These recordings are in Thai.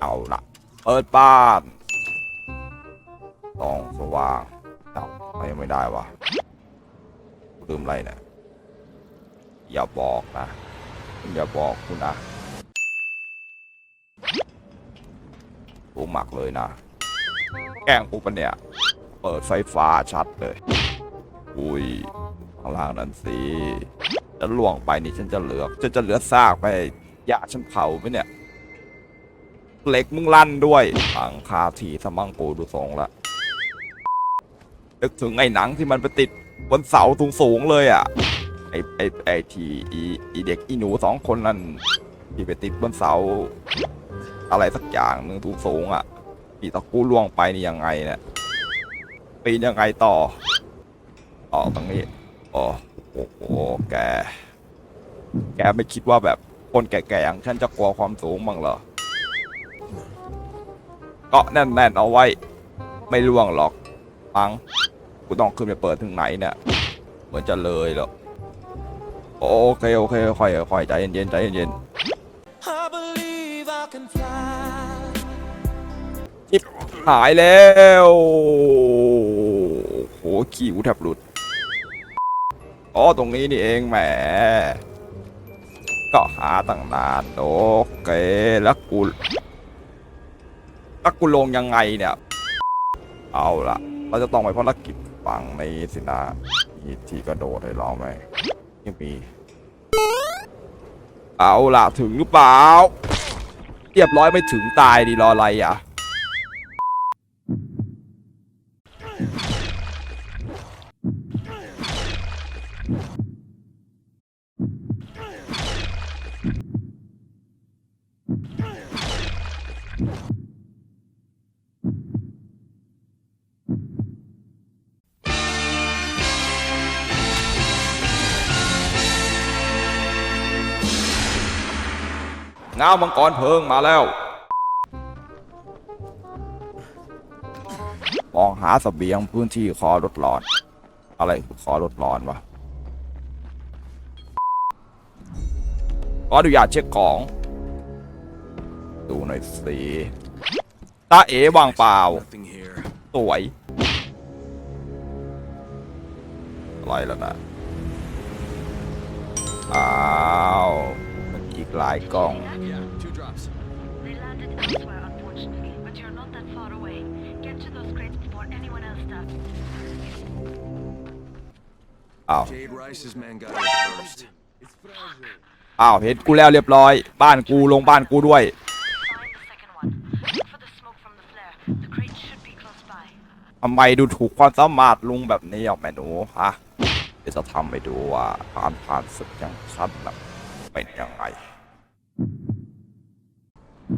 เอาละเปิดบ้านต้องสว่างเอาไปยังไม่ได้วะลืมอะไรเนี่ยอย่าบอกนะ อย่าบอกคุณนะกูหมักเลยนะ แกล้งกูปะเนี่ย เปิดไฟฟ้าชัดเลย อุ้ยข้างล่างนั่นสิจะล่วงไปนี่ฉันจะเหลือจะจะเหลือซากไปยาฉันเผาไหมเนี่ย เล็กมึงลั่นด้วยฝังคาทีสมังกูดูทรงละนึกถึงไอ้หนังที่มันไปติดบนเสาสูงๆเลยอะ ไอ้ไอ้ไอ้ทีอีอีเด็กอีหนูสองคนนั่นที่ไปติดบนเสา อะไรสักอย่างหนึ่งสูงๆอะปีตะกูล่วงไปนี่ยังไงเนี่ยปีนยังไงต่ออ๋อตรงนี้อ๋อโอ้โหแก แกไม่คิดว่าแบบคนแก่ๆอย่างฉันจะกลัวความสูงบ้างเหรอ เกาะแน่นๆเอาไว้ ไม่ล่วงหรอกปังกูต้องขึ้นไปเปิดถึงไหนเนี่ยเหมือนจะเลยแล้วโอเคโอเคค่อยค่อยใจเย็นๆใจเย็น I believe I can fly. ๆจิบหายแล้วโหขี้กูแทบหลุดอ๋อตรงนี้นี่เองแหมก็หาตั้งนานโอเคแล้วกู แล้วกูลงยังไงเนี่ย เอาละเราจะต้องไปภารกิจฝั่งในสินะมีที่กระโดดให้เราไหมยังมี เอาละถึงหรือเปล่า เรียบร้อยไม่ถึงตายดีรออะไรอะ ง้ามังกรเพลิงมาแล้ว มองหาสเสบียงพื้นที่คอรถร้อน อะไรคือคอรถร้อนวะขออนุญาตเช็คของ ดูหน่อยสิตาเอ๋วางเปล่า สวยอะไรแล้วนะ อ้าว หลายกล่อง Yeah, two drops. They landed elsewhere, unfortunately, but you're not that far away. Get to those crates before anyone else does. อ้าว Jade Rice's man got it first. อ้าวเห็นกูแล้วเรียบร้อย บ้านกูลงบ้านกูด้วย Find the second one. Look for the smoke from the flare. The crate should be close by. ทำไมดูถูกความสามารถลุงแบบนี้อะแม่หนูฮะเดี๋ยวจะทำให้ดูว่าการผ่านศึกอย่างฉันน่ะเป็นยังไง เก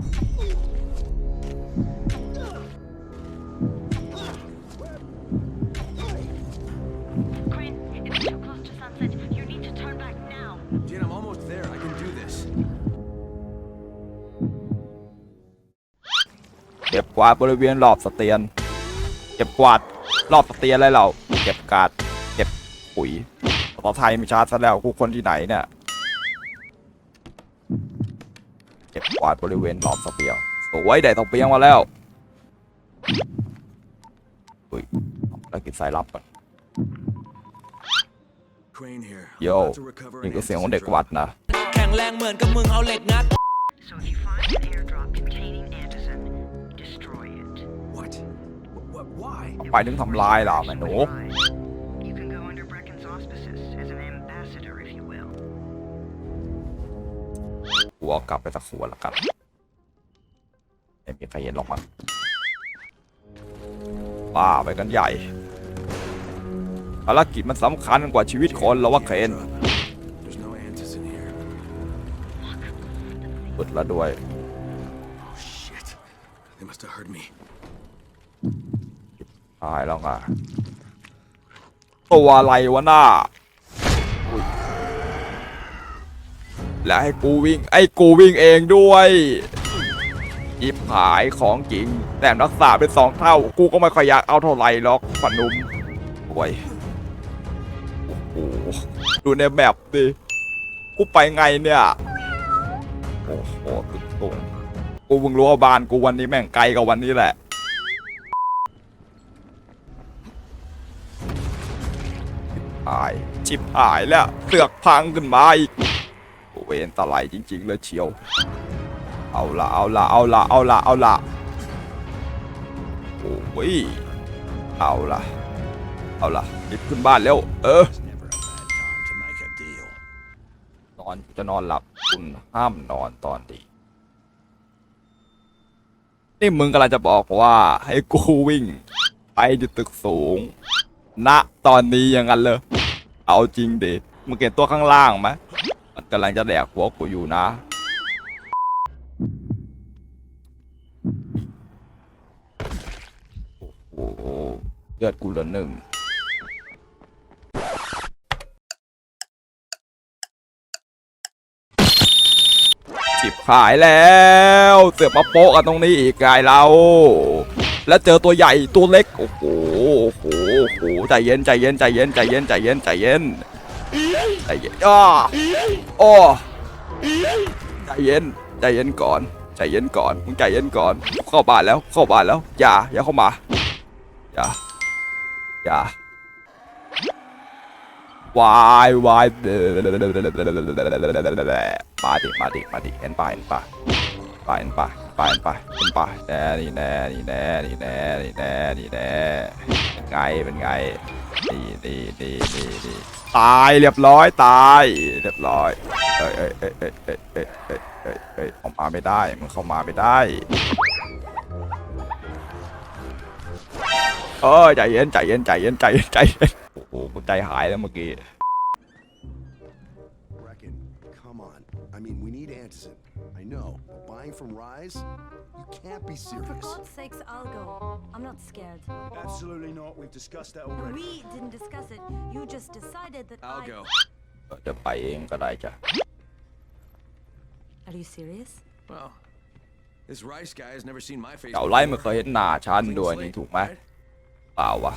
็บกวาดบริเวณรอบสเตียน เก็บกวาดรอบสเตียนอะไรเรา เก็บกาด เก็บปุ๋ยต่อไทยไม่ชาร์จซะแล้วกูคนที่ไหนเนี่ย เก็บกวาดบริเวณรอบสเตียงสวยได้สเปียงมาแล้วอุ้ยแล้วกินสายลับก่อน Crane here. I'm โย about to recover นี่ an ก็เสียงของ Anderson เด็ก drop. วัดนะแข็งแรงเหมือนกับมึงเอาเหล็กงัด So if you find an airdrop containing Anderson, destroy it. What? What? Why? ไปถึงทำลายเหรอแม่หนู You can go under Brecken's auspices as an ambassador, กูเอากลับไปสักขวดละกันไม่มีใครเห็นหรอกมั้งบ้าไปกันใหญ่ภารกิจมันสำคัญกว่าชีวิตคนแล้วว่าเคน Drop. There's no Anderson here. สุดล้วด้วย ตายแล้วไงตัวอะไรวะหน้า และให้กูวิ่งไอ้กูวิ่งเองด้วยอิบหายของจริง แต่รักษาเป็นสองเท่า กูก็ไม่ค่อยอยากเอาเท่าไหร่หรอกปนุ่มโอ้ยโอ้โหดูในแมปดิกูไปไงเนี่ย โอ้โหตึกตุงกูกูเพิ่งรู้ว่าบ้านกูวันนี้แม่งไกลกว่าวันนี้แหละหายชิบหายแล้วเสือกพังขึ้นมาอีก โอ้เวนตะไลจริง ๆ เลยเชียว เอาละเอาละเอาละเอาละเอาละโอ้ย เอาละเอาละรีบขึ้นบ้านเร็วเออ นอนจะนอนหลับคุณห้ามนอนตอนดีนี่มึงกำลังจะบอกว่าให้กูวิ่งไปที่ตึกสูงณตอนนี้อย่างนั้นเลย เอาจริงเดิมึงเห็นตัวข้างล่างไหม กำลังจะแดกหัวกูอยู่นะ โอ้โหเลือดกูเหลือหนึ่งจิบหายแล้ว เสือมาโปะกันตรงนี้อีกไงเรา แล้วเจอตัวใหญ่ตัวเล็ก โอ้โห โอ้โห โอ้โห ใจเย็นใจเย็นใจเย็นใจเย็นใจเย็นใจเย็น ใจเย็นอ้ออ้อใจเย็นใจเย็นก่อนใจเย็นก่อนมึงใจเย็นก่อน เข้าบ้านแล้วเข้าบ้านแล้ว อย่าอย่าเข้ามา อย่าอย่าวายวายมาดิมาดิมาดิเห็นป่ะเห็นป่ะป่ะเห็นป่าะป่ะเห็นป่ะเห็นป่แน่นี่แน่นี่แน่นี่แน่นี่แน่นี่แน่เป็นไงเป็นไงนี่นี่นี่นี่นี่ตายเรียบร้อยตายเรียบร้อยเอ้ยเอ้ยเอ้ยเอ้ยเอ้ยเอ้ยเอ้ยเอ้ยเอ้ยออกมาไม่ได้มึงเข้ามาไม่ได้เออใจเย็นใจเย็นใจเย็นใจเย็นใจเย็นโอ้โหใจหายแล้วเมื่อกี้ mean, we need Anderson. I know, but buying from Rise? You can't be For serious. God's sakes, I'll go. I'm not scared. Absolutely not. We've discussed that already. We didn't discuss it. You just decided that I'll I... go. จะไปเองก็ได้จ้ะ Are you serious? Well, this Rice guy has never seen my face. เก่าไล่ไม่เคยเห็นหน้าฉันด้วยนี่ถูกไหมเปล่าวะ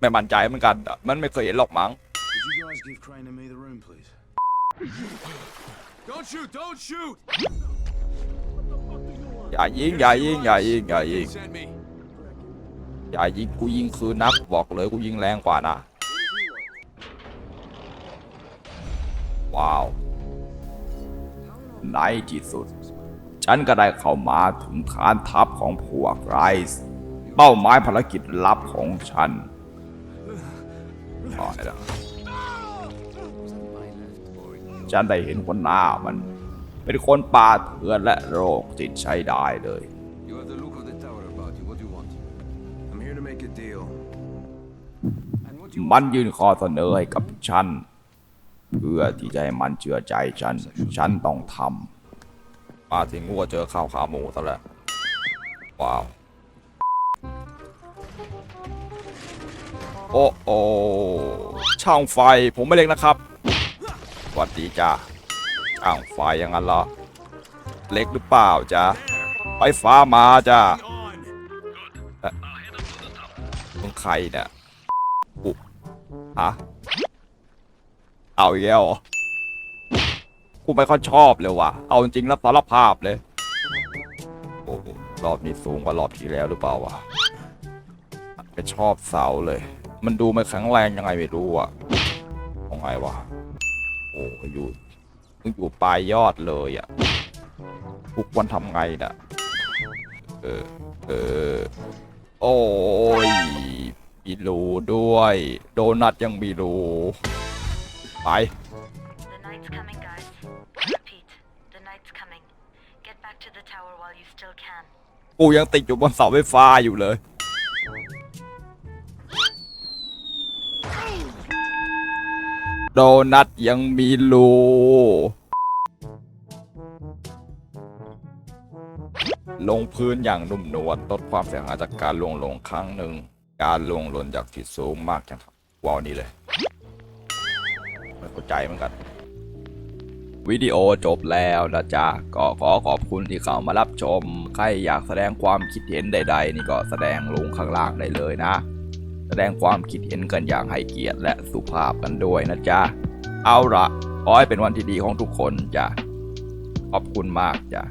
ไม่มั่นใจเหมือนกันอะมันไม่เคยเห็นหรอกมั้ง Could you guys give Crane and me the room, please? Don't shoot! Don't shoot! อย่ายิงอย่ายิงอย่ายิงอย่ายิง Sent me. อย่ายิงกูยิงคืนนักบอกเลยกูยิงแรงกว่านะ ว้าวในที่สุด ฉันก็ได้เข้ามาถึงฐานทัพของพวกไรส์เป้าหมายภารกิจลับของฉันตายแล้ว ฉันได้เห็นคนหน้ามัน เป็นคนป่าเถื่อนและโรคจิตใช้ได้เลย You have the look of the tower about you. What do you want? I'm here to make a deal. And what do you มันยื่นข้อเสนอให้กับฉัน เพื่อที่จะให้มันเชื่อใจฉัน ฉันต้องทำมาถึงกูก็เจอข้าวขาหมูซะแล้วว้าวโอ้โอช่างไฟผมไม่เล็กนะครับ สวัสดีจ้าช่างไฟอย่างนั้นเหรอ เล็กหรือเปล่าจ้าไฟฟ้ามาจ้าเอ๊ะมึงใครเนี่ยอุ๊ฮะเอาอีกแล้วเหรอกูไม่ค่อยชอบเลยว่ะ เอาจริงแล้วสารภาพเลย โอ้รอบนี้สูงกว่ารอบที่แล้วหรือเปล่าวะไม่ชอบเสาเลย มันดูไม่แข็งแรงยังไงไม่รู้อะของไงวะ โอ้อยู่มึงอยู่ปลายยอดเลยอะทุกวันทำไงน่ะเออเออโอ้ยมีรูด้วย โดนัทยังมีรูไป The night's coming, guys. Repeat, the night's coming. Get back to the tower while you still can. กูยังติดอยู่บนเสาไฟฟ้าอยู่เลย โดนัทยังมีรูลงพื้นอย่างนุ่มนวลลดความเสียหายจากการลงลงครั้งหนึ่ง การลงหล่นจากที่สูงมากจังครับวาวนี่เลยไม่เข้าใจเหมือนกัน วิดีโอจบแล้วนะจ๊ะ ก็ขอขอบคุณที่เข้ามารับชม ใครอยากแสดงความคิดเห็นใด ๆ นี่ก็แสดงลงข้างล่างได้เลยนะ ดงความคิดเห็นกันอย่างให้เกียรติและสุภาพกันด้วยนะจ๊ะ เอาละขอให้เป็นวันที่ดีของทุกคนจ้ะ ขอบคุณมากจ้ะ